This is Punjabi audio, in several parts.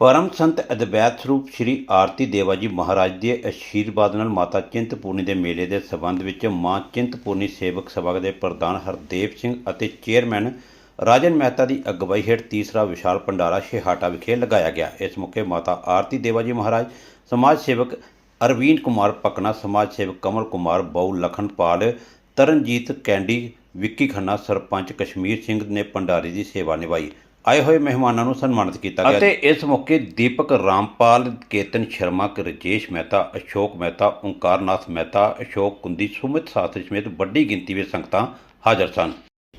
ਪਰਮ ਸੰਤ ਅਦਵੈਤ ਸਰੂਪ ਸ੍ਰੀ ਆਰਤੀ ਦੇਵਾ ਜੀ ਮਹਾਰਾਜ ਦੇ ਅਸ਼ੀਰਵਾਦ ਨਾਲ ਮਾਤਾ ਚਿੰਤਪੂਰਨੀ ਦੇ ਮੇਲੇ ਦੇ ਸਬੰਧ ਵਿੱਚ ਮਾਂ ਚਿੰਤਪੂਰਨੀ ਸੇਵਕ ਸਭਾ ਦੇ ਪ੍ਰਧਾਨ ਹਰਦੇਵ ਸਿੰਘ ਅਤੇ ਚੇਅਰਮੈਨ ਰਾਜਨ ਮਹਿਤਾ ਦੀ ਅਗਵਾਈ ਹੇਠ ਤੀਸਰਾ ਵਿਸ਼ਾਲ ਭੰਡਾਰਾ ਸ਼ੇਹਾਟਾ ਵਿਖੇ ਲਗਾਇਆ ਗਿਆ। ਇਸ ਮੌਕੇ ਮਾਤਾ ਆਰਤੀ ਦੇਵਾ ਜੀ ਮਹਾਰਾਜ, ਸਮਾਜ ਸੇਵਕ ਅਰਵੀਨ ਕੁਮਾਰ ਪਕਨਾ ਸਮਾਜ ਸੇਵਕ ਕਮਲ ਕੁਮਾਰ ਬਾਉ ਲਖਨਪਾਲ, ਤਰਨਜੀਤ ਕੈਂਡੀ, ਵਿੱਕੀ ਖੰਨਾ, ਸਰਪੰਚ ਕਸ਼ਮੀਰ ਸਿੰਘ ਨੇ ਭੰਡਾਰੇ ਦੀ ਸੇਵਾ ਨਿਭਾਈ। ਆਏ ਹੋਏ ਮਹਿਮਾਨਾਂ ਨੂੰ ਸਨਮਾਨਿਤ ਕੀਤਾ ਗਿਆ ਅਤੇ ਇਸ ਮੌਕੇ ਦੀਪਕ ਰਾਮਪਾਲ ਕੇਤਨ ਸ਼ਰਮਾ ਰਜੇਸ਼ ਮਹਿਤਾ ਅਸ਼ੋਕ ਮਹਿਤਾ ਓਂਕਾਰਨਾਥ ਮਹਿਤਾ ਅਸ਼ੋਕ ਕੁੰਦੀ ਸੁਮਿਤ ਸਾਥੀ ਸਮੇਤ ਵੱਡੀ ਗਿਣਤੀ ਵਿੱਚ ਸੰਗਤਾਂ ਹਾਜ਼ਰ ਸਨ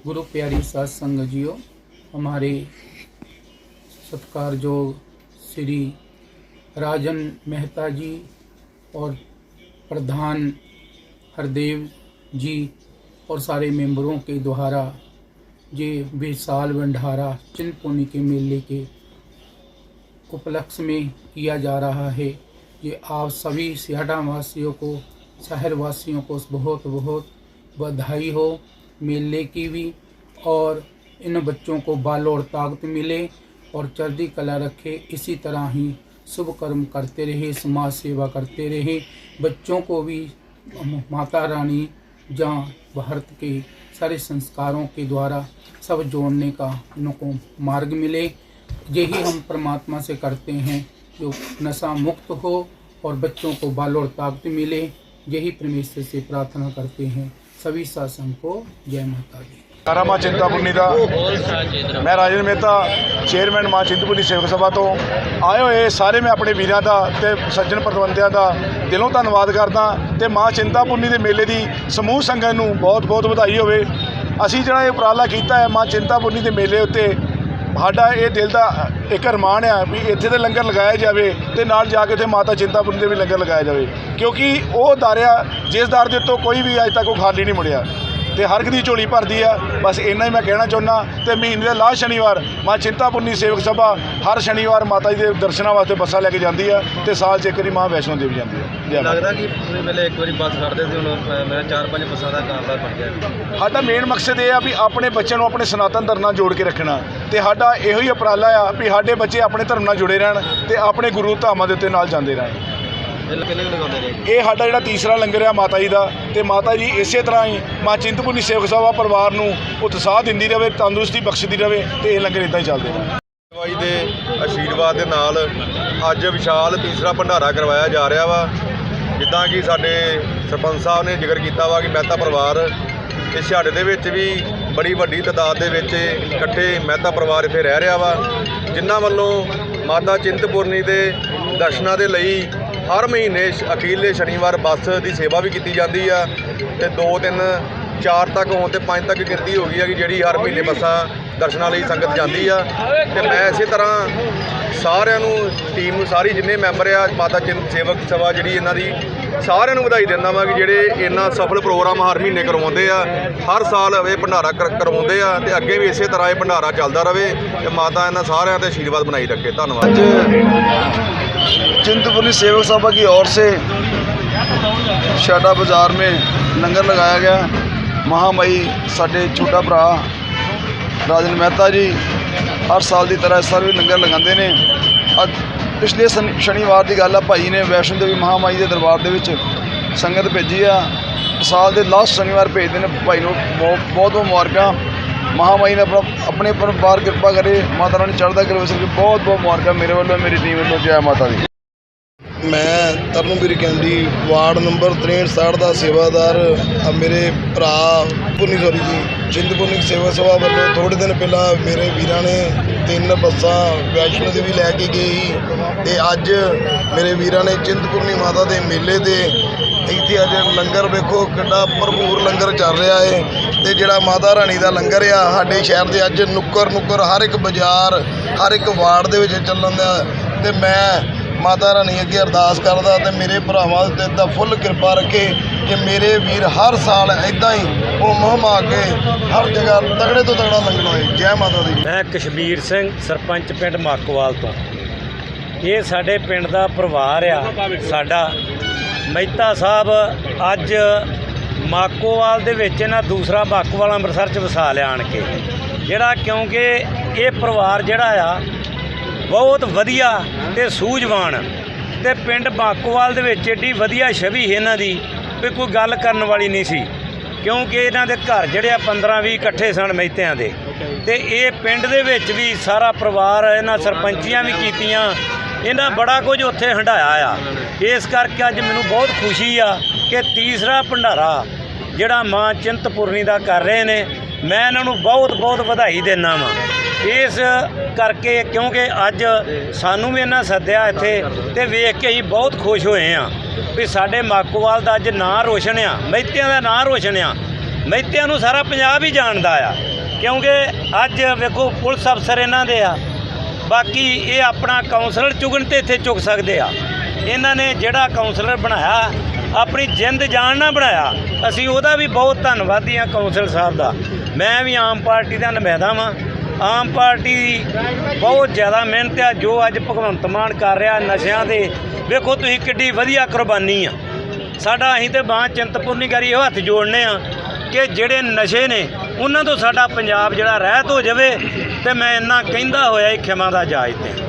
गुरु प्यारी सात संगजियों हमारे सत्कारयोग श्री राजन मेहता जी और प्रधान हरदेव जी और सारे मेंबरों के द्वारा ये विशाल भंडारा चिंतपूर्णी के मेले के उपलक्ष्य में किया जा रहा है। ये आप सभी सियाटा वासियों को शहर वासियों को बहुत बहुत बधाई हो। मेले की भी और इन बच्चों को बाल और ताकत मिले और चढ़ती कला रखे। इसी तरह ही शुभ कर्म करते रहे, समाज सेवा करते रहे। बच्चों को भी, माता रानी जहाँ भारत के सारे संस्कारों के द्वारा सब जोड़ने का उनको मार्ग मिले। यही हम परमात्मा से करते हैं जो नशा मुक्त हो और बच्चों को बाल और ताकत मिले। यही परमेश्वर से प्रार्थना करते हैं। सभी शासन को जय माता दी ਸਾਰਾ ਮਾਂ ਚਿੰਤਾਪੁਰਨੀ ਦਾ ਮੈਂ ਰਾਜਨ ਮਹਿਤਾ ਚੇਅਰਮੈਨ ਮਾਂ ਚਿੰਤਪੁਰਨੀ ਸੇਵਕ ਸਭਾ ਤੋਂ ਆਏ ਹੋਏ ਸਾਰੇ ਮੈਂ ਆਪਣੇ ਵੀਰਾਂ ਦਾ ਤੇ ਸੱਜਣ ਪ੍ਰਬੰਧਿਆਂ ਦਾ ਦਿਲੋਂ ਧੰਨਵਾਦ ਕਰਦਾ ਤੇ ਮਾਂ ਚਿੰਤਾਪੁਰਨੀ ਦੇ ਮੇਲੇ ਦੀ ਸਮੂਹ ਸੰਗਤ ਨੂੰ ਬਹੁਤ ਬਹੁਤ ਵਧਾਈ ਹੋਵੇ ਅਸੀਂ ਜਿਹੜਾ ਇਹ ਉਪਰਾਲਾ ਕੀਤਾ ਹੈ ਮਾਂ ਚਿੰਤਾਪੁਰਨੀ ਦੇ ਮੇਲੇ ਉੱਤੇ ਸਾਡਾ ਇਹ ਦਿਲ ਦਾ ਇੱਕ ਅਰਮਾਨ ਆ ਵੀ ਇੱਥੇ ਤੇ ਲੰਗਰ ਲਗਾਇਆ ਜਾਵੇ ਤੇ ਨਾਲ ਜਾ ਕੇ ਉੱਥੇ ਮਾਤਾ ਚਿੰਤਾਪੁਰਨੀ ਦੇ ਵੀ ਲੰਗਰ ਲਗਾਇਆ ਜਾਵੇ। ਕਿਉਂਕਿ ਉਹ ਦਾਰਿਆ ਜਿਸ ਦਰ ਦੇ ਤੋਂ ਕੋਈ ਵੀ ਅੱਜ ਤੱਕ ਉਹ ਖਾਲੀ ਨਹੀਂ ਮੁੜਿਆ। ਤੇ ਹਰ ਇੱਕ ਦੀ ਝੋਲੀ ਭਰਦੀ ਆ। ਬਸ ਇੰਨਾ ਹੀ ਮੈਂ ਕਹਿਣਾ ਚਾਹੁੰਦਾ ਤੇ ਮਹੀਨੇ ਦੇ ਲਾਸਟ ਸ਼ਨੀਵਾਰ ਮਾਂ ਚਿੰਤਾਪੁਰਨੀ ਸੇਵਕ ਸਭਾ ਹਰ ਸ਼ਨੀਵਾਰ ਮਾਤਾ ਜੀ ਦੇ ਦਰਸ਼ਨਾਂ ਵਾਸਤੇ ਬੱਸਾਂ ਲੈ ਕੇ ਜਾਂਦੀ ਆ ਤੇ ਸਾਲ 'ਚ ਇੱਕ ਵਾਰੀ ਮਾਂ ਵੈਸ਼ਨੋ ਦੇਵੀ ਜਾਂਦੀ ਆ। ਲੱਗਦਾ ਕਿ ਪੂਰੇ ਵੇਲੇ ਇੱਕ ਵਾਰੀ ਬੱਸ ਖੜਦੇ ਸੀ ਹੁਣ ਮੇਰਾ ਚਾਰ ਪੰਜ ਬੱਸਾਂ ਦਾ ਕਾਰਦਾਰ ਬਣ ਗਿਆ। ਸਾਡਾ ਮੇਨ ਮਕਸਦ ਇਹ ਆ ਵੀ ਆਪਣੇ ਬੱਚਿਆਂ ਨੂੰ ਆਪਣੇ ਸਨਾਤਨ ਧਰਮ ਨਾਲ ਜੋੜ ਕੇ ਰੱਖਣਾ ਤੇ ਸਾਡਾ ਇਹੋ ਹੀ ਉਪਰਾਲਾ ਆ ਵੀ ਸਾਡੇ ਬੱਚੇ ਆਪਣੇ ਧਰਮ ਨਾਲ ਜੁੜੇ ਰਹਿਣ ਤੇ ਆਪਣੇ ਗੁਰੂ ਧਾਮਾਂ ਦੇ ਉੱਤੇ ਨਾਲ ਜਾਂਦੇ ਰਹਿਣ। ਇਹ ਸਾਡਾ ਜਿਹੜਾ ਤੀਸਰਾ ਲੰਗਰ ਆ ਮਾਤਾ ਜੀ ਦਾ ਤੇ ਮਾਤਾ ਜੀ ਇਸੇ ਤਰ੍ਹਾਂ ਹੀ ਮਾਂ ਚਿੰਤਪੁਰਨੀ ਸੇਵਕ ਸਭਾ ਪਰਿਵਾਰ ਨੂੰ ਉਤਸ਼ਾਹ ਦਿੰਦੀ ਰਹੇ ਤੰਦਰੁਸਤੀ ਬਖਸ਼ਦੀ ਰਹੇ ਤੇ ਇਹ ਲੰਗਰ ਇਦਾਂ ਹੀ ਚੱਲਦੇ ਰਹਿਣ ਦਵਾਈ ਦੇ ਆਸ਼ੀਰਵਾਦ ਦੇ ਨਾਲ ਅੱਜ ਵਿਸ਼ਾਲ ਤੀਸਰਾ ਭੰਡਾਰਾ ਕਰਵਾਇਆ ਜਾ ਰਿਹਾ ਵਾ। ਜਿੱਦਾਂ ਕਿ ਸਾਡੇ ਸਰਪੰਚ ਸਾਹਿਬ ਨੇ ਜ਼ਿਕਰ ਕੀਤਾ ਵਾ ਕਿ ਮਹਿਤਾ ਪਰਿਵਾਰ ਇਸ ਛਾੜੇ ਦੇ ਵਿੱਚ ਵੀ ਬੜੀ ਵੱਡੀ ਤਾਦਾਦ ਦੇ ਵਿੱਚ ਇਕੱਠੇ ਮਹਿਤਾ ਪਰਿਵਾਰ ਇੱਥੇ ਰਹਿ ਰਿਹਾ ਵਾ। ਜਿਨ੍ਹਾਂ ਵੱਲੋਂ ਮਾਤਾ ਚਿੰਤਪੁਰਨੀ ਦੇ ਦਰਸ਼ਨਾਂ ਦੇ ਲਈ ਹਰ ਮਹੀਨੇ ਸ਼- ਅਖੀਰਲੇ ਸ਼ਨੀਵਾਰ ਬੱਸ ਦੀ ਸੇਵਾ ਵੀ ਕੀਤੀ ਜਾਂਦੀ ਆ ਤੇ 2 3 4 ਤੱਕ ਹੋਣ ਤੇ 5 ਤੱਕ ਗਿਣਤੀ ਹੋ ਗਈ ਆ ਕਿ ਜਿਹੜੀ ਹਰ ਮਹੀਨੇ ਬੱਸਾਂ ਦਰਸ਼ਨਾਂ ਲਈ ਸੰਗਤ ਜਾਂਦੀ ਆ। ਤੇ ਮੈਂ ਇਸੇ ਤਰ੍ਹਾਂ ਸਾਰਿਆਂ ਨੂੰ, ਟੀਮ ਨੂੰ, ਸਾਰੀ ਜਿੰਨੇ ਮੈਂਬਰ ਆ, ਮਾਤਾ ਚਿੰਤ ਸੇਵਕ ਸਭਾ ਜਿਹੜੀ ਇਹਨਾਂ ਦੀ, ਸਾਰਿਆਂ ਨੂੰ ਵਧਾਈ ਦਿੰਦਾ ਵਾਂ ਕਿ ਜਿਹੜੇ ਇੰਨਾ ਸਫਲ ਪ੍ਰੋਗਰਾਮ ਹਰ ਮਹੀਨੇ ਕਰਵਾਉਂਦੇ ਆ, ਹਰ ਸਾਲ ਇਹ ਭੰਡਾਰਾ ਕਰਵਾਉਂਦੇ ਆ ਤੇ ਅੱਗੇ ਵੀ ਇਸੇ ਤਰ੍ਹਾਂ ਇਹ ਭੰਡਾਰਾ ਚੱਲਦਾ ਰਵੇ ਤੇ ਮਾਤਾ ਇਹਨਾਂ ਸਾਰਿਆਂ ਤੇ ਆਸ਼ੀਰਵਾਦ ਬਣਾਈ ਰੱਖੇ। ਧੰਨਵਾਦ। चिंतपूर्णी सेवक सभा की ओर से शाटा बाज़ार में लंगर लगाया गया महामई साढ़े छोटा भरा राजन मेहता जी हर साल की तरह इस साल भी लंगर लगाते ਨੇ ਅੱਜ ਪਿਛਲੇ ਸ਼ਨੀ- ਸ਼ਨੀਵਾਰ ਦੀ ਗੱਲ ਆ ਭਾਈ ਨੇ ਵੈਸ਼ਨੋ ਦੇਵੀ ਮਹਾਮਾਈ ਦੇ ਦਰਬਾਰ ਦੇ ਵਿੱਚ ਸੰਗਤ ਭੇਜੀ ਆ ਸਾਲ ਦੇ ਲਾਸਟ ਸ਼ਨੀਵਾਰ ਭੇਜਦੇ ਨੇ ਭਾਈ ਨੂੰ ਬਹੁਤ ਬਹੁਤ ਬਹੁਤ ਮੁਬਾਰਕਾਂ ਮਹਾਮਾਈ ਨੇ ਆਪਣਾ ਆਪਣੇ ਪਰ ਬਾਰ ਕਿਰਪਾ ਕਰੇ ਮਾਤਾ ਰਾਣੀ ਚੜ੍ਹਦਾ ਕਰੇ ਵਸਰ ਬਹੁਤ ਬਹੁਤ ਮੁਬਾਰਕਾਂ ਮੇਰੇ ਵੱਲੋਂ ਮੇਰੀ ਟੀਮ ਵੱਲੋਂ ਜੈ ਮਾਤਾ ਦੀ ਮੈਂ ਤਰਨਵੀਰ ਕੈਂਡੀ ਵਾਰਡ ਨੰਬਰ 63 ਦਾ ਸੇਵਾਦਾਰ ਮੇਰੇ ਭਰਾ ਪੁੰਨੀ ਸੋਰੀ ਜੀ ਚਿੰਤਪੁਰਨੀ ਸੇਵਾ ਸਭਾ ਵੱਲੋਂ ਥੋੜੇ ਦਿਨ ਪਹਿਲਾਂ ਮੇਰੇ ਵੀਰਾਂ ਨੇ ਤਿੰਨ ਬੱਸਾਂ ਵੈਸ਼ਨੋ ਦੇਵੀ ਲੈ ਕੇ ਗਈ ਤੇ ਅੱਜ ਮੇਰੇ ਵੀਰਾਂ ਨੇ ਚਿੰਤਪੁਰਨੀ ਮਾਤਾ ਦੇ ਮੇਲੇ ਤੇ ਇੱਥੇ ਅੱਜ ਲੰਗਰ ਵੇਖੋ ਕਿੰਨਾ ਭਰਪੂਰ ਲੰਗਰ ਚੱਲ ਰਿਹਾ ਏ ਤੇ ਜਿਹੜਾ ਮਾਤਾ ਰਾਣੀ ਦਾ ਲੰਗਰ ਆ, ਸਾਡੇ ਸ਼ਹਿਰ ਦੇ ਅੱਜ ਨੁੱਕਰ ਨੁੱਕਰ ਹਰ ਇੱਕ ਬਾਜ਼ਾਰ, ਹਰ ਇੱਕ ਵਾਰਡ ਦੇ ਵਿੱਚ ਚੱਲਣ ਦਾ ਤੇ ਮੈਂ ਮਾਤਾ ਰਾਣੀ ਅੱਗੇ ਅਰਦਾਸ ਕਰਦਾ ਤੇ ਮੇਰੇ ਭਰਾਵਾਂ ਤੇ ਦਾ ਫੁੱਲ ਕਿਰਪਾ ਰੱਖੇ ਕਿ ਮੇਰੇ ਵੀਰ ਹਰ ਸਾਲ ਇਦਾਂ ਹੀ ਘੁੰਮ ਮਹਮਾ ਕੇ ਹਰ ਜਗ੍ਹਾ ਤਗੜੇ ਤੋਂ ਤਗੜਾ ਲੰਗਰ ਹੋਏ ਜੈ ਮਾਤਾ ਦੀ। ਮੈਂ ਕਸ਼ਮੀਰ ਸਿੰਘ, ਸਰਪੰਚ ਪਿੰਡ ਮਾਕੋਵਾਲ ਤੋਂ। ਇਹ ਸਾਡੇ ਪਿੰਡ ਦਾ ਪਰਿਵਾਰ ਆ, ਸਾਡਾ। ਮਹਿਤਾ ਸਾਹਿਬ ਅੱਜ ਮਾਕੋਵਾਲ ਦੇ ਵਿੱਚ ਇਹਨਾਂ ਦੂਸਰਾ ਮਾਕੋਵਾਲ ਅੰਮ੍ਰਿਤਸਰ ਚ ਵਸਾ ਲਿਆ ਆਣ ਕੇ। ਜਿਹੜਾ ਕਿਉਂਕਿ ਇਹ ਪਰਿਵਾਰ ਜਿਹੜਾ ਆ ਬਹੁਤ ਵਧੀਆ ਤੇ ਸੂਝਵਾਨ ਤੇ ਪਿੰਡ ਬਾਕੋਵਾਲ ਦੇ ਵਿੱਚ ਏਡੀ ਵਧੀਆ ਛਵੀ ਇਹਨਾਂ ਦੀ ਵੀ ਕੋਈ ਗੱਲ ਕਰਨ ਵਾਲੀ ਨਹੀਂ ਸੀ। ਕਿਉਂਕਿ ਇਹਨਾਂ ਦੇ ਘਰ ਜਿਹੜੇ ਆ 15 20 ਇਕੱਠੇ ਸਨ ਮਹਿਤਿਆਂ ਦੇ। ਤੇ ਇਹ ਪਿੰਡ ਦੇ ਵਿੱਚ ਵੀ ਸਾਰਾ ਪਰਿਵਾਰ ਇਹਨਾਂ ਸਰਪੰਚੀਆਂ ਵੀ ਕੀਤੀਆਂ। ਇਹਨਾਂ ਬੜਾ ਕੁਝ ਉੱਥੇ ਹੰਡਾਇਆ ਆ। ਇਸ ਕਰਕੇ ਅੱਜ ਮੈਨੂੰ ਬਹੁਤ ਖੁਸ਼ੀ ਆ ਕਿ ਤੀਸਰਾ ਭੰਡਾਰਾ ਜਿਹੜਾ ਮਾਂ ਚਿੰਤਪੁਰਨੀ ਦਾ ਕਰ ਰਹੇ ਨੇ। ਮੈਂ ਇਹਨਾਂ ਨੂੰ ਬਹੁਤ ਬਹੁਤ ਵਧਾਈ ਦਿੰਦਾ ਵਾਂ। ਇਸ ਕਰਕੇ ਕਿਉਂਕਿ ਅੱਜ ਸਾਨੂੰ ਵੀ ਇਹਨਾਂ ਸੱਦਿਆ ਇੱਥੇ ਤੇ ਵੇਖ ਕੇ ਅਸੀਂ ਬਹੁਤ ਖੁਸ਼ ਹੋਏ ਆ ਵੀ ਸਾਡੇ ਮਾਕੋਵਾਲ ਦਾ ਅੱਜ ਨਾਂ ਰੋਸ਼ਨ ਆ, ਮਹਿਤਿਆਂ ਦਾ ਨਾਂ ਰੋਸ਼ਨ ਆ। ਮਹਿਤਿਆਂ ਨੂੰ ਸਾਰਾ ਪੰਜਾਬ ਹੀ ਜਾਣਦਾ ਆ, ਕਿਉਂਕਿ ਅੱਜ ਵੇਖੋ ਪੁਲਿਸ ਅਫਸਰ ਇਹਨਾਂ ਦੇ ਆ। ਬਾਕੀ ਇਹ ਆਪਣਾ ਕਾਉਂਸਲਰ ਚੁਗਣ ਤੇ ਇੱਥੇ ਚੁੱਕ ਸਕਦੇ ਆ। ਇਹਨਾਂ ਨੇ ਜਿਹੜਾ ਕਾਉਂਸਲਰ ਬਣਾਇਆ ਆਪਣੀ ਜਿੰਦ ਜਾਨ ਨਾ ਬਣਾਇਆ। ਅਸੀਂ ਉਹਦਾ ਵੀ ਬਹੁਤ ਧੰਨਵਾਦੀ ਆ ਕੌਂਸਲ ਸਾਹਿਬ ਦਾ। ਮੈਂ ਵੀ ਆਮ ਪਾਰਟੀ ਦਾ ਨੁਮਾਇੰਦਾ ਵਾਂ। ਆਮ ਪਾਰਟੀ ਦੀ ਬਹੁਤ ਜ਼ਿਆਦਾ ਮਿਹਨਤ ਆ, ਜੋ ਅੱਜ ਭਗਵੰਤ ਮਾਨ ਕਰ ਰਿਹਾ ਨਸ਼ਿਆਂ ਦੇ। ਵੇਖੋ ਤੁਸੀਂ ਕਿੱਡੀ ਵਧੀਆ ਕੁਰਬਾਨੀ ਆ। ਸਾਡਾ ਅਸੀਂ ਤੇ ਬਾਂਹ ਚਿੰਤਪੁਰਨੀ ਕਰੀ ਇਹੋ ਹੱਥ ਜੋੜਨੇ ਆ ਕਿ ਜਿਹੜੇ ਨਸ਼ੇ ਨੇ, ਉਹਨਾਂ ਤੋਂ ਸਾਡਾ ਪੰਜਾਬ ਜਿਹੜਾ ਰਹਿਤ ਹੋ ਜਾਵੇ ਤੇ ਮੈਂ ਇੰਨਾ ਕਹਿੰਦਾ ਹੋਇਆ ਇਹ ਖਿਮਾ ਦਾ ਜਾਇਜ਼ ਤੇ।